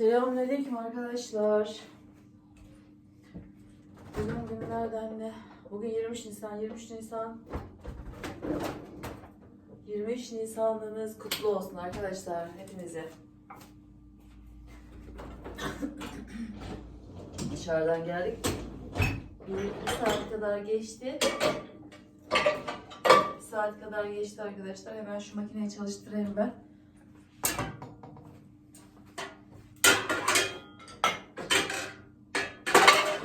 Selamünaleyküm arkadaşlar. Bugün günlerden ne? Bugün 23 Nisan, 23 Nisan. 23 Nisan'ınız kutlu olsun arkadaşlar hepinize. Dışarıdan geldik. Bir, bir saat kadar geçti. Bir saat kadar geçti arkadaşlar. Hemen şu makineyi çalıştırayım ben.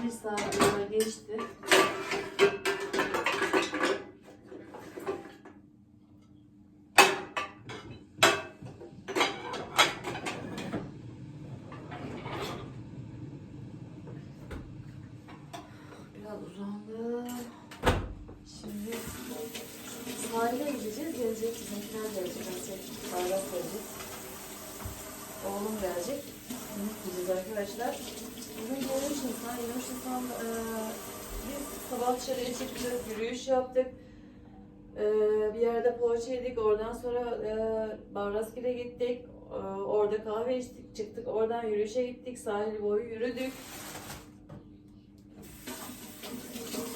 Bir saat geçti. Biraz uzandı. Şimdi sahile gideceğiz. Gelecek bizimkiler gelecek. Bayrak gelecek. Oğlum gelecek. Yemek arkadaşlar. Bugün 23 Nisan. 23 Nisan e, biz sabah dışarıya çıktık. Yürüyüş yaptık. E, bir yerde poğaça yedik. Oradan sonra e, Barraskil'e gittik. E, orada kahve içtik. Çıktık. Oradan yürüyüşe gittik. Sahil boyu yürüdük.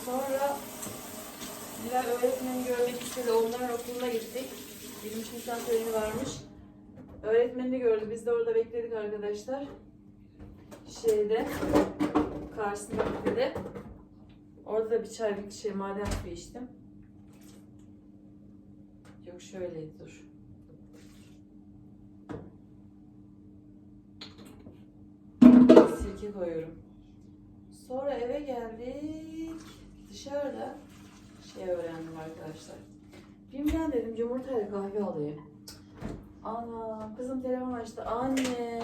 Sonra Bilal öğretmeni görmek istedi. Onların okuluna gittik. 23 Nisan töreni varmış. Öğretmenini gördü. Biz de orada bekledik arkadaşlar. Şeyde karşısında de. Orada da bir çay bir şey maden suyu içtim. Yok şöyleydi dur. Sirke koyuyorum. Sonra eve geldik. Dışarıda şey öğrendim arkadaşlar. Bim'den dedim yumurtayla kahve alayım. Ana kızım telefon açtı. Anne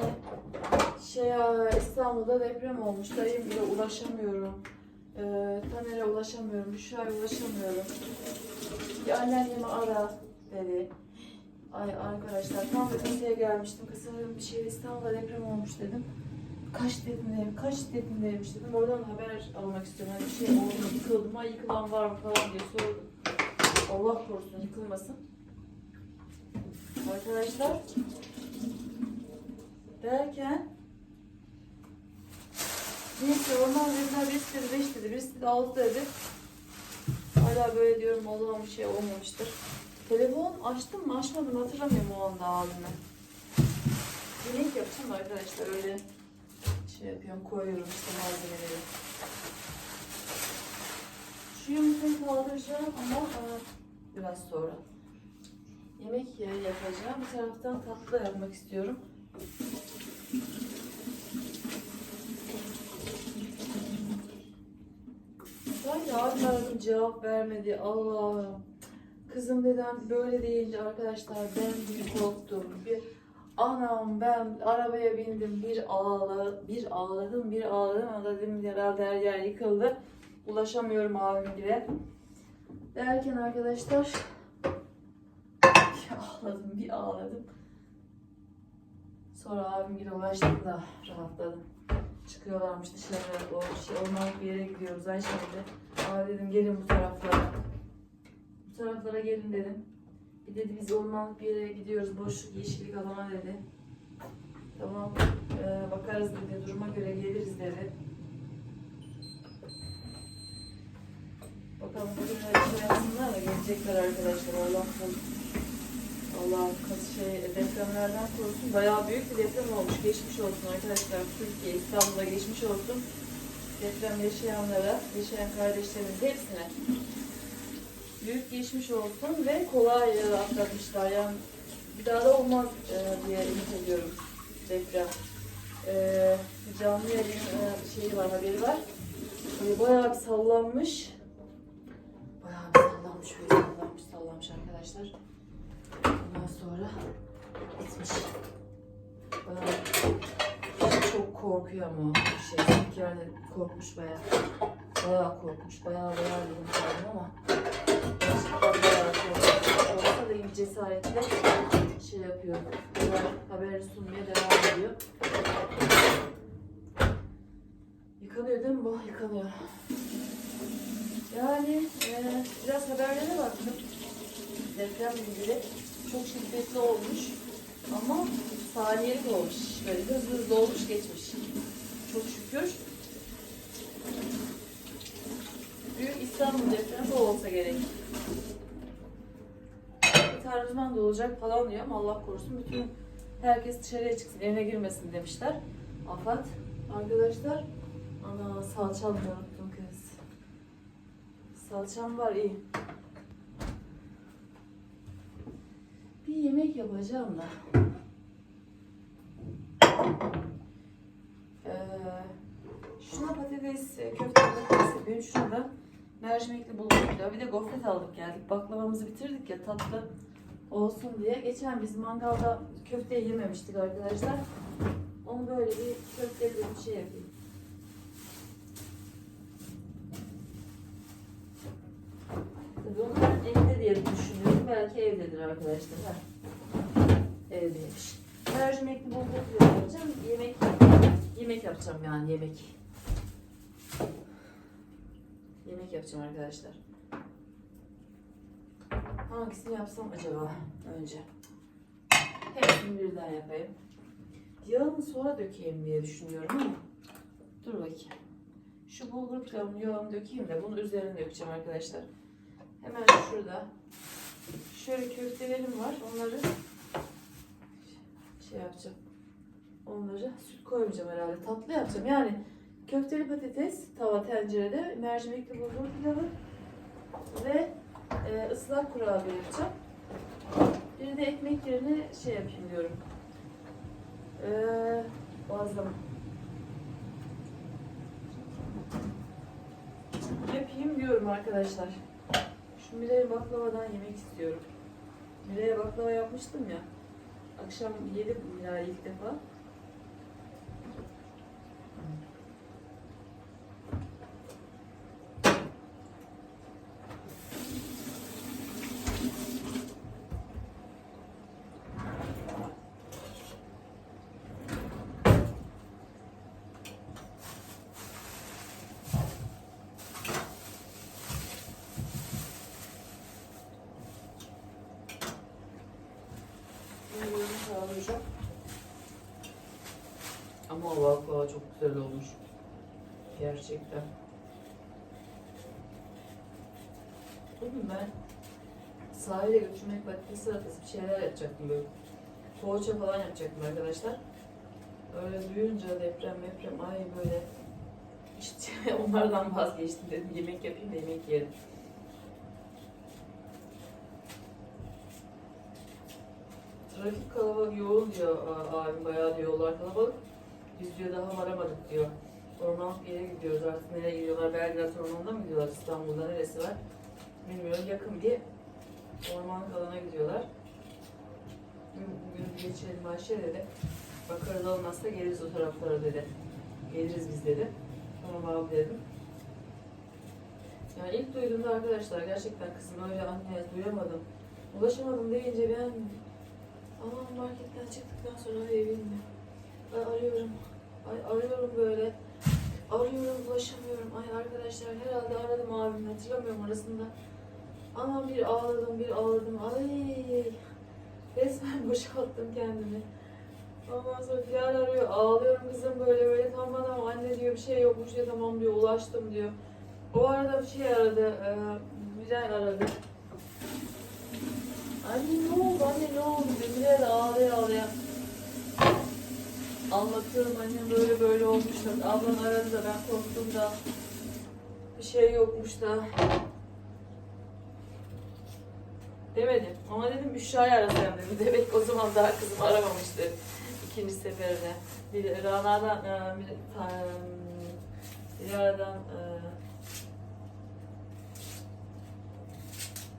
şey İstanbul'da deprem olmuş. Dayım bile ulaşamıyorum. Ee, Taner'e ulaşamıyorum. Büşra'ya ulaşamıyorum. Bir anneannemi ara dedi. Ay arkadaşlar tam da kasaya gelmiştim. Kasaya bir şey İstanbul'da deprem olmuş dedim. Kaç dedin kaç dedin demiş dedim. Oradan haber almak istiyorum. Hani bir şey oldu, yıkıldı mı, yıkılan var mı falan diye sordum. Allah korusun yıkılmasın. Arkadaşlar derken neyse orman dediler birisi dedi 5 dedi birisi dedi 6 dedi. Hala böyle diyorum Allah'ım bir şey olmamıştır. Telefon açtım mı açmadım mı hatırlamıyorum o anda abime. Yemek yapacağım arkadaşlar öyle şey yapıyorum koyuyorum işte malzemeleri. Şu yumurtayı kaldıracağım ama e, biraz sonra. Yemek yapacağım. Bir taraftan tatlı yapmak istiyorum. Abi aradım cevap vermedi. Allah'ım. Kızım dedem böyle deyince arkadaşlar ben bir korktum. Bir anam ben arabaya bindim bir ağla bir ağladım bir ağladım ama dedim herhalde her yer yıkıldı. Ulaşamıyorum abimgile. Derken arkadaşlar bir ağladım bir ağladım. Sonra abimgile ulaştım da rahatladım. Çıkıyorlarmış dışarı o şey ormanlık bir yere gidiyoruz Ayşe'yle. Abi dedim gelin bu taraflara. Bu taraflara gelin dedim. Bir dedi biz ormanlık bir yere gidiyoruz boş yeşillik alana dedi. Tamam ee, bakarız dedi duruma göre geliriz dedi. Bakalım bugün de gelecekler arkadaşlar Allah korusun. Allah şey, depremlerden korusun. Bayağı büyük bir deprem olmuş. Geçmiş olsun arkadaşlar. Türkiye, İstanbul'a geçmiş olsun. Deprem yaşayanlara, yaşayan kardeşlerimiz hepsine büyük geçmiş olsun ve kolay atlatmışlar. Yani bir daha da olmaz e, diye ümit ediyorum deprem. E, canlı yayın e, şeyi var, haberi var. Böyle bayağı bir sallanmış. Bayağı bir sallanmış, böyle sallanmış, sallanmış arkadaşlar. Ondan sonra gitmiş. Bayağı çok korkuyor ama şey. Bir kere de korkmuş bayağı. Bayağı korkmuş. Bayağı bayağı dedim kendim ama. Gerçekten bayağı korkmuş. Olsa da yine cesaretle şey yapıyor. Haber, haber sunmaya devam ediyor. Yıkanıyor değil mi bu? Yıkanıyor. Yani e, biraz haberlere baktım. Depremle ilgili çok şiddetli olmuş. Ama saniyelik olmuş. Böyle hızlı hızlı olmuş geçmiş. Çok şükür. Büyük İstanbul depremi bu olsa gerek. Tercüman da olacak falan diyor ama Allah korusun bütün herkes dışarıya çıksın evine girmesin demişler. Afat arkadaşlar ana salçam da unuttum kız. Salçam var iyi. Bir yemek yapacağım da. Ee, şuna patates, e, köfte patates. Şuna da mercimekli bulgur pilavı. Bir de gofret aldık geldik. Baklavamızı bitirdik ya tatlı olsun diye. Geçen biz mangalda köfte yememiştik arkadaşlar. Onu böyle bir köfteli bir şey yapayım. Tabii onlar evde diye düşünüyorum. Belki evdedir arkadaşlar. Ha. Evdeymiş. Mercimekli bulgur yapacağım. Yemek yemek yapacağım yani yemek. Yemek yapacağım arkadaşlar. Hangisini yapsam acaba önce? Hepsini birden yapayım. Yağını sonra dökeyim diye düşünüyorum ama dur bakayım. Şu bulgur pilavının yağını dökeyim de bunu üzerine dökeceğim arkadaşlar. Hemen şurada şöyle köftelerim var. Onları şey yapacağım. Onları süt koymayacağım herhalde. Tatlı yapacağım. Yani köfteli patates tava tencerede mercimekli bulgur pilavı ve e, ıslak kurabiye yapacağım. Bir de ekmek yerine şey yapayım diyorum. Ee, bazlama. Yapayım diyorum arkadaşlar. Şu Mire'ye baklavadan yemek istiyorum. Mire'ye baklava yapmıştım ya. Akşam yedim Mire'yi ilk defa. Ama baklava çok güzel olmuş. Gerçekten. Bugün ben sahile götürmek patates salatası bir şeyler yapacaktım böyle. Poğaça falan yapacaktım arkadaşlar. Öyle duyunca deprem deprem ay böyle işte onlardan vazgeçtim dedim yemek yapayım da yemek yerim. Trafik kalabalık yoğun diyor abim bayağı diyor yollar kalabalık. Diyor daha varamadık diyor. Bir yere gidiyoruz artık nereye gidiyorlar? Belgrad Ormanı'na mı gidiyorlar? İstanbul'da neresi var? Bilmiyorum yakın bir ormanlık alana gidiyorlar. Bugün, geçelim Ayşe dedi. Bakarız olmazsa geliriz o taraflara dedi. Geliriz biz dedi. Tamam abi dedim. Yani ilk duyduğumda arkadaşlar gerçekten kızım öyle anne duyamadım. Ulaşamadım deyince ben Aman marketten çıktıktan sonra evim mi? Arıyorum. Ay arıyorum böyle. Arıyorum ulaşamıyorum. Ay arkadaşlar herhalde aradım abimi hatırlamıyorum arasında. Aman bir ağladım bir ağladım. Ay resmen boşalttım kendimi. Ondan sonra Dilara arıyor. Ağlıyorum kızım böyle böyle. Tamam tamam anne diyor bir şey yokmuş diyor. Tamam diyor ulaştım diyor. O arada bir şey aradı. E, Miray aradı. Anne ne oldu anne ne oldu Demire de ağlaya ağlaya Anlatıyorum annem böyle böyle olmuş da ablan aradı da ben korktum da bir şey yokmuş da. Demedim. Ama dedim Büşra'yı arasayım dedim. Demek o zaman daha kızım aramamıştı ikinci seferde bir Rana'dan e, bir, ta- Dilara'dan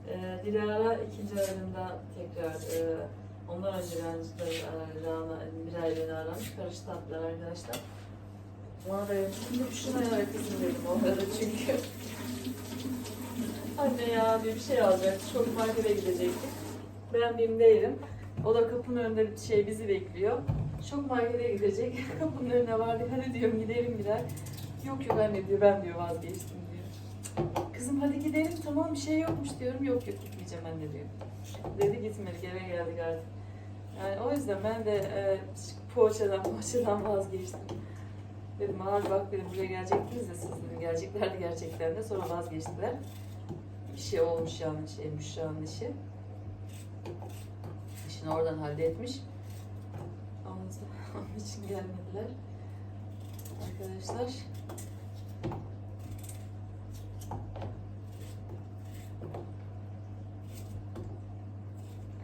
e, Dilara ikinci aradığında tekrar e, ondan önce ben e, Rana Miray beni aramış. Karıştı hatlar arkadaşlar. Bana da şimdi şuna ya kızım dedim o arada çünkü. Anne ya diyor bir şey alacaktı. Çok markete gidecektik. Ben BİM'deydim. O da kapının önünde bir şey bizi bekliyor. Çok markete gidecek. kapının önüne vardı. Hadi diyorum gidelim gider. Yok yok anne diyor ben diyor vazgeçtim diyor. Kızım hadi gidelim tamam bir şey yokmuş diyorum. Yok yok gitmeyeceğim anne diyor. Dedi gitmedik eve geldik artık. Yani o yüzden ben de e, poğaçadan poğaçadan vazgeçtim. Dedim abi bak dedim buraya gelecektiniz de siz dedim geleceklerdi gerçekten de sonra vazgeçtiler. Bir şey olmuş yani şey Müşra'nın işi. İşini oradan halletmiş. Onun için gelmediler. Arkadaşlar.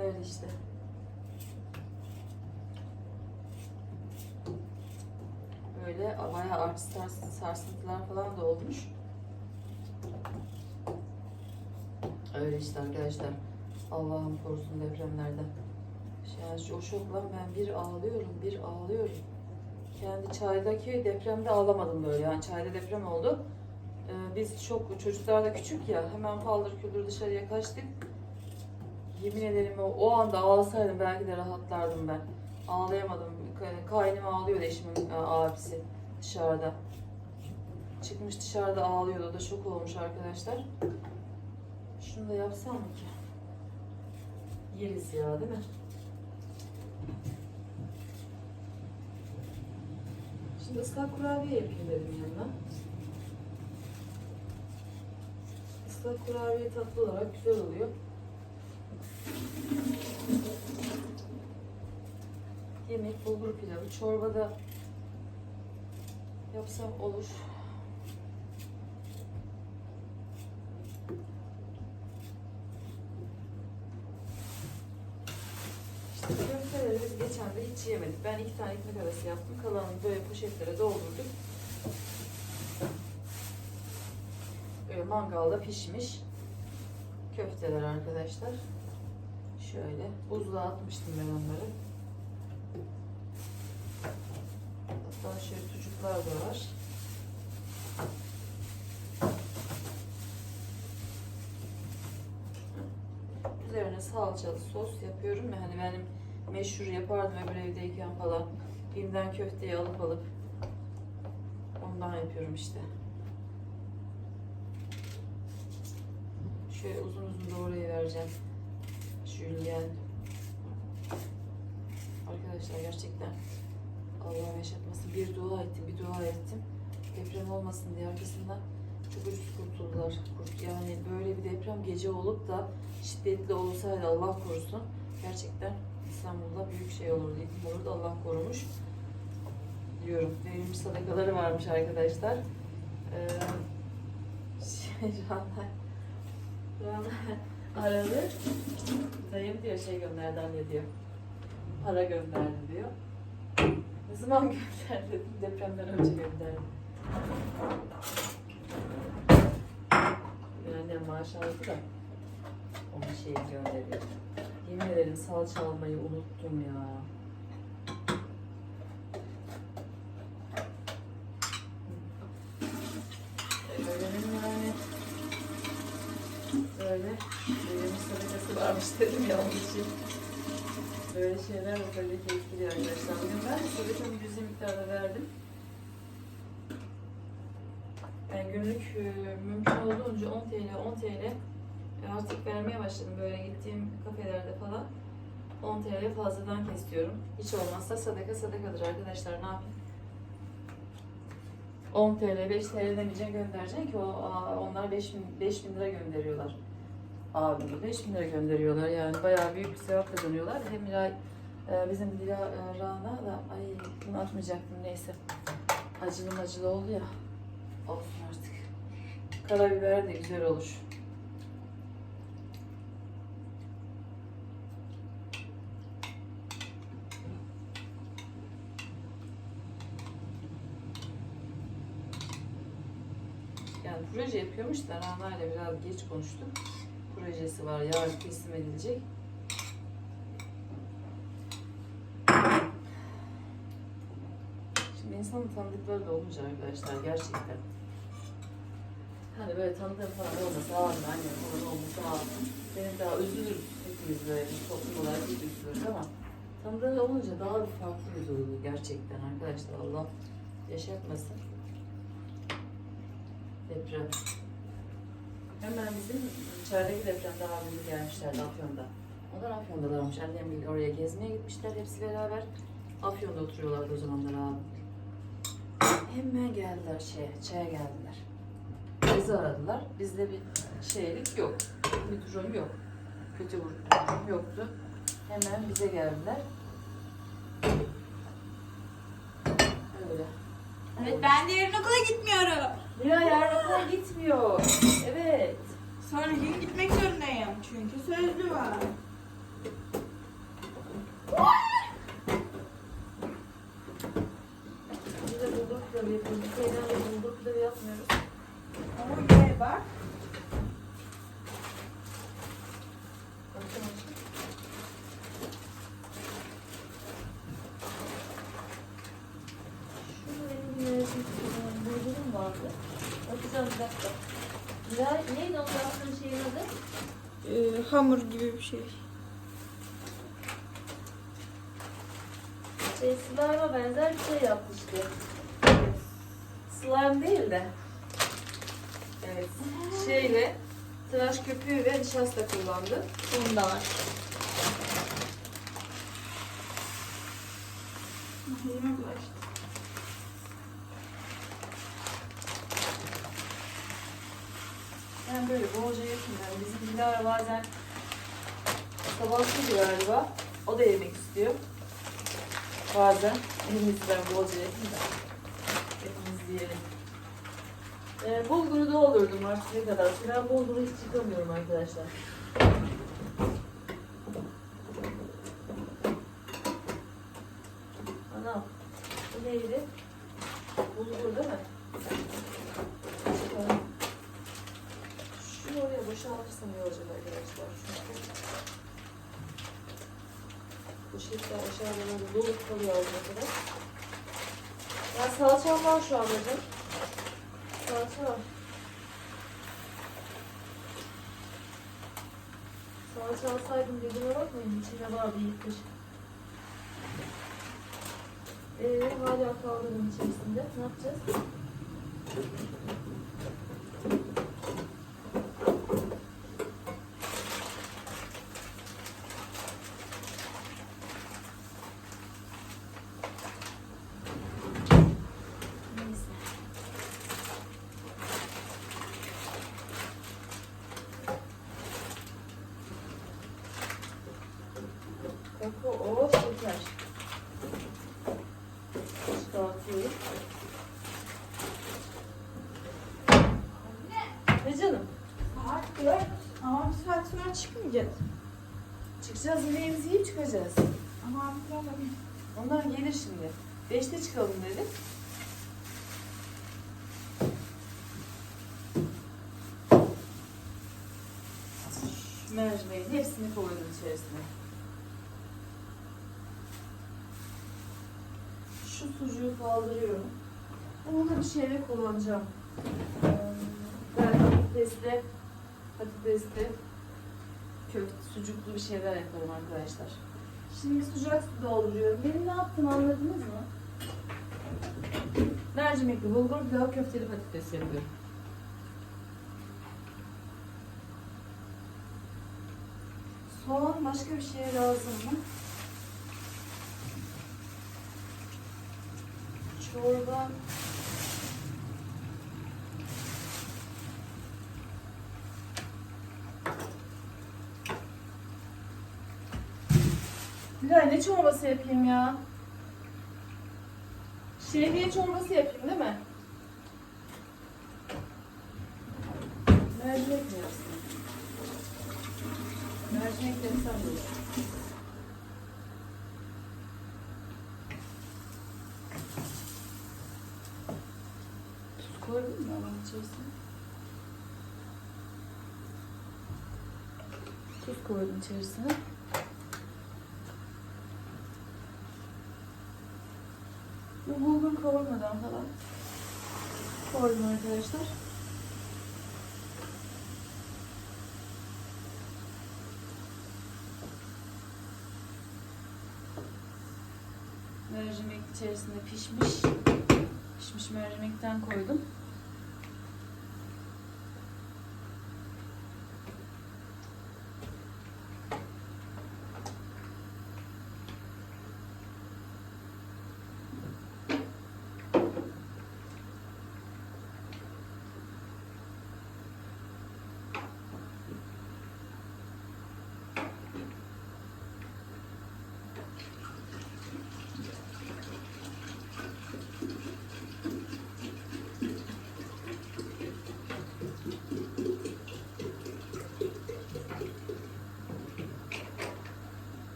Öyle işte. Böyle bayağı sars- sarsıntılar falan da olmuş. Öyle işte arkadaşlar. Allah'ım korusun depremlerden. Yani o şokla ben bir ağlıyorum, bir ağlıyorum. Kendi çaydaki depremde ağlamadım böyle. Yani çayda deprem oldu. Ee, biz çok çocuklar da küçük ya. Hemen paldır küldür dışarıya kaçtık. Yemin ederim o, o anda ağlasaydım belki de rahatlardım ben. Ağlayamadım. Ka- Kaynım ağlıyordu eşimin e, abisi dışarıda. Çıkmış dışarıda ağlıyordu. Da şok olmuş arkadaşlar. Şunu da yapsam mı ki? Yeriz ya değil mi? Şimdi ıslak kurabiye yapayım dedim yanına. Islak kurabiye tatlı olarak güzel oluyor. Yemek, bulgur pilavı, çorbada yapsam olur. Köfteleri biz geçen de hiç yemedik. Ben iki tane ekmek arası yaptım. Kalanını böyle poşetlere doldurduk. Böyle mangalda pişmiş köfteler arkadaşlar. Şöyle buzluğa atmıştım ben onları. Hatta şöyle sucuklar da var. Üzerine salçalı sos yapıyorum. Yani benim meşhur yapardım öbür evdeyken falan. Bim'den köfteyi alıp alıp ondan yapıyorum işte. Şöyle uzun uzun doğrayı vereceğim. Jülyen. Arkadaşlar gerçekten Allah yaşatmasın. Bir dua ettim, bir dua ettim. Deprem olmasın diye arkasından çok ucuz kurtuldular. Kurt- Yani böyle bir deprem gece olup da şiddetli olsaydı Allah korusun. Gerçekten İstanbul'da büyük şey olurdu. İlk olurdu Allah korumuş. Diyorum. Verilmiş sadakaları varmış arkadaşlar. Ee, şey, Rana, Rana aradı. Dayım diyor şey gönderdi anne diyor. Para gönderdi diyor. Ne zaman gönderdi? dedim. Depremden önce gönderdi. Bir annem maaş aldı da onu şey gönderiyor. Yemin ederim salça almayı unuttum ya. Öğrenim yani. Böyle verilmiş sadakası varmış dedim ya onun için. Böyle şeyler de tabii ki etkiliyor arkadaşlar. Bugün ben sadakamı cüzi miktarda verdim. Yani günlük e, mümkün olduğunca 10 TL, 10 TL e, artık vermeye başladım. Böyle gittiğim kafelerde falan 10 TL fazladan kesiyorum. Hiç olmazsa sadaka sadakadır arkadaşlar ne yapayım? 10 TL, 5 TL demeyeceksin göndereceksin ki o, onlar 5 bin, 5 bin lira gönderiyorlar. Abi 5 bin lira gönderiyorlar yani bayağı büyük bir sevap kazanıyorlar. Hem Miray, e, bizim Dila e, Rana da ay bunu atmayacaktım neyse. Acılı acılı oldu ya. Olsun artık. Karabiber de güzel olur. Yani proje yapıyormuş da Rana ile biraz geç konuştuk. Projesi var, yarın teslim edilecek. Şimdi insanın tanıdıkları da olunca arkadaşlar gerçekten. Hani böyle tanıdığım falan olmasa abim, annem falan olmasa abim. Benim daha üzülürüz hepimiz böyle toplum olarak biz üzülürüz ama tanıdığı olunca daha bir farklı bir duygu gerçekten arkadaşlar. Allah yaşatmasın. Deprem. Hemen bizim içerideki depremde abimiz gelmişlerdi Afyon'da. Onlar Afyon'dalarmış. Annemle oraya gezmeye gitmişler hepsi beraber. Afyon'da oturuyorlardı o zamanlar abi. Hemen geldiler şeye, çaya geldiler. Bizi aradılar. Bizde bir şeylik yok. Bir durum yok. Kötü bir durum yoktu. Hemen bize geldiler. Öyle. Evet ben de yarın okula gitmiyorum. Mira yarın okula gitmiyor. Evet. Sonra gün gitmek zorundayım. Çünkü sözlü var. Biz de bulgur pilavı yapıyoruz. Şeyden de bulgur pilavı yapmıyoruz. Ama ye bak. Bakın açın. Şurada benim bir yönetim bulgurum vardı. Bakacağım bir dakika. Mira, neydi o yaptığın şeyin adı? Ee, hamur gibi bir şey. Şey, slime'a benzer bir şey yapmıştı. Slime değil de. Evet. Şeyle tıraş köpüğü ve nişasta kullandı. Bunda var. Ben böyle bolca yapayım. Yani bizim Dilara bazen sabahsız galiba. O da yemek istiyor. Bazen. En iyisi ben bolca yapayım da. Hepimiz yiyelim. Ee, bulguru doldurdum artık ne kadar. Ben bulguru hiç yıkamıyorum arkadaşlar. Anam. Bu neydi? Bulgur değil mi? Şunu oraya boşaltırsam iyi olacak arkadaşlar. Çünkü şekilde aşağıda böyle dolup kalıyor ağzına kadar. Ya salçam var şu an hocam. Salça var. Salça alsaydım dediğime bakmayın. İçinde var bir yıkış. Ee, hala kaldı bunun içerisinde. Ne yapacağız? Neyse. Kakao, şeker. Çıkartıyorum. Ne canım? Saat dört. Ama bir saat çıkmayacağız. Çıkacağız yemeğimizi yiyip çıkacağız. Ama abi alayım. Onlar gelir şimdi. Beşte çıkalım dedik. Mercimeğin hepsini koydum içerisine. Şu sucuğu kaldırıyorum. Bunu da bir şeyle kullanacağım. Ee, Ben patatesle, patatesle köfte, sucuklu bir şeyler yaparım arkadaşlar. Şimdi sıcak su dolduruyorum. Benim ne yaptığımı anladınız mı? Mercimekli bulgur pilav köfteli patates yapıyorum. Soğan başka bir şeye lazım mı? Çorba. Bilal ne çorbası yapayım ya? Şehriye çorbası yapayım değil mi? Mercimek mi yapsın? Mercimek sen olur. Tuz koydun mu onun içerisine? Tuz koydum içerisine. Bu bulgur kavurmadan falan koydum arkadaşlar. Mercimek içerisinde pişmiş. Pişmiş mercimekten koydum.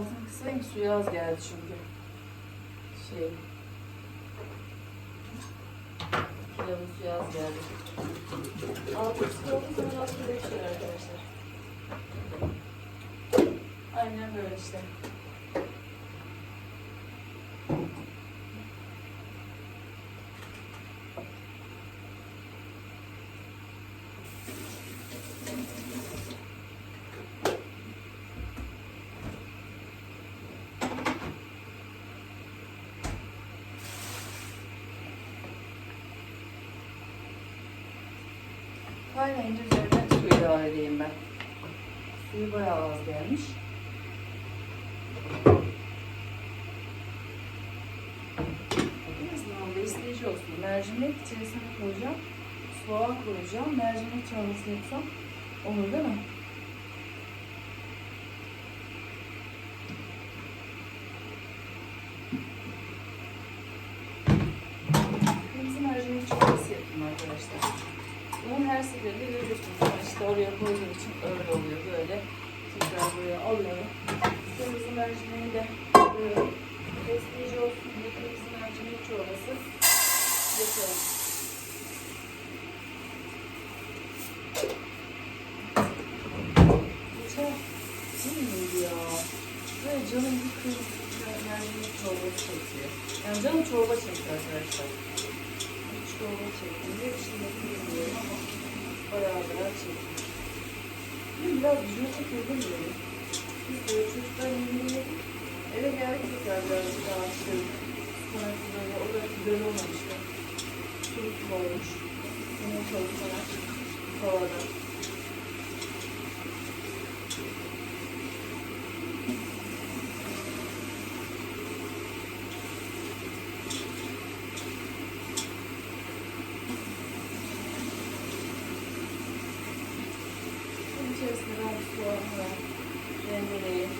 Altını kısayım suyu az geldi çünkü. Şey. Pilavın suyu az geldi. Altı kısık olduğu zaman az arkadaşlar. Aynen böyle işte. Kaynayınca üzerine su ilave edeyim ben. Suyu bayağı az gelmiş. En azından besleyici olsun. Mercimek içerisine koyacağım. Soğan koyacağım. Mercimek çorbası yapsam olur değil mi? Kırmızı mercimek çorbası yapayım arkadaşlar. Bunu her seferinde görüyorsunuz. Ben işte oraya koyduğum için öyle oluyor. Böyle tekrar buraya alıyorum. Kırmızı mercimeği de böyle besleyici olsun diye kırmızı mercimek çorbası yapıyorum. Geçen değil miydi ya? Böyle canım bir kırmızı mercimek çorbası çekiyor. Yani canım çorba çekti arkadaşlar. Hiç çorba çekti. Şimdi bilmiyorum ama bayağı bayağı çekti. Biraz video çekildi mi böyle? Biz böyle çocuklar yemeği yedik. Eve geldik tekrar birazcık daha açtım. Sonra böyle o da güzel olmamıştı. Çocuk olmuş. Yine çalışarak havada. Bunun içerisine ben bu soğanı da rendeleyeyim.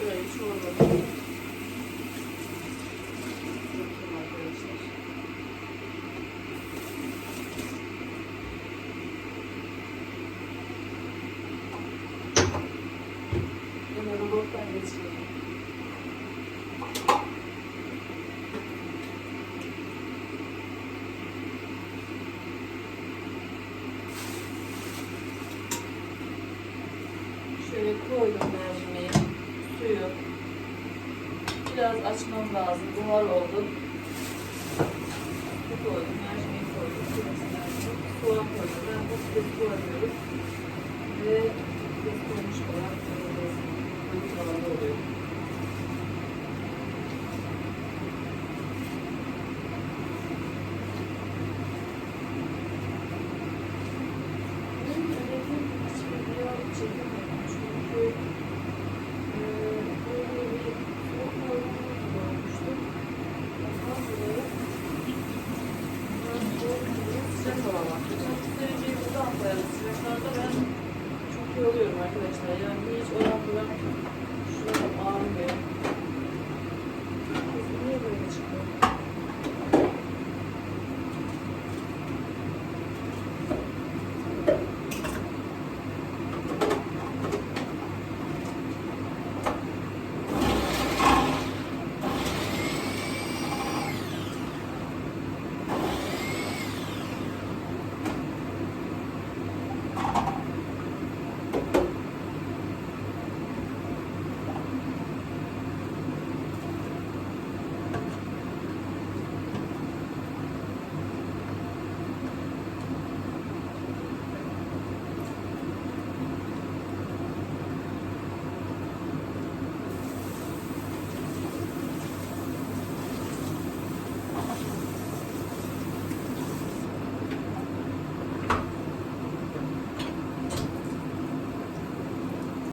Böyle çorba. Bakayım arkadaşlar. Bunu robottan geçirelim. Şöyle koydum mercimeği, suyu. Biraz açmam lazım. Buhar oldu. Bu koydum, mercimeği koydum. Biraz mercimek, soğan koydum. Ben bu kez koymuyorum. Ve kez koymuş olan böyle oluyor.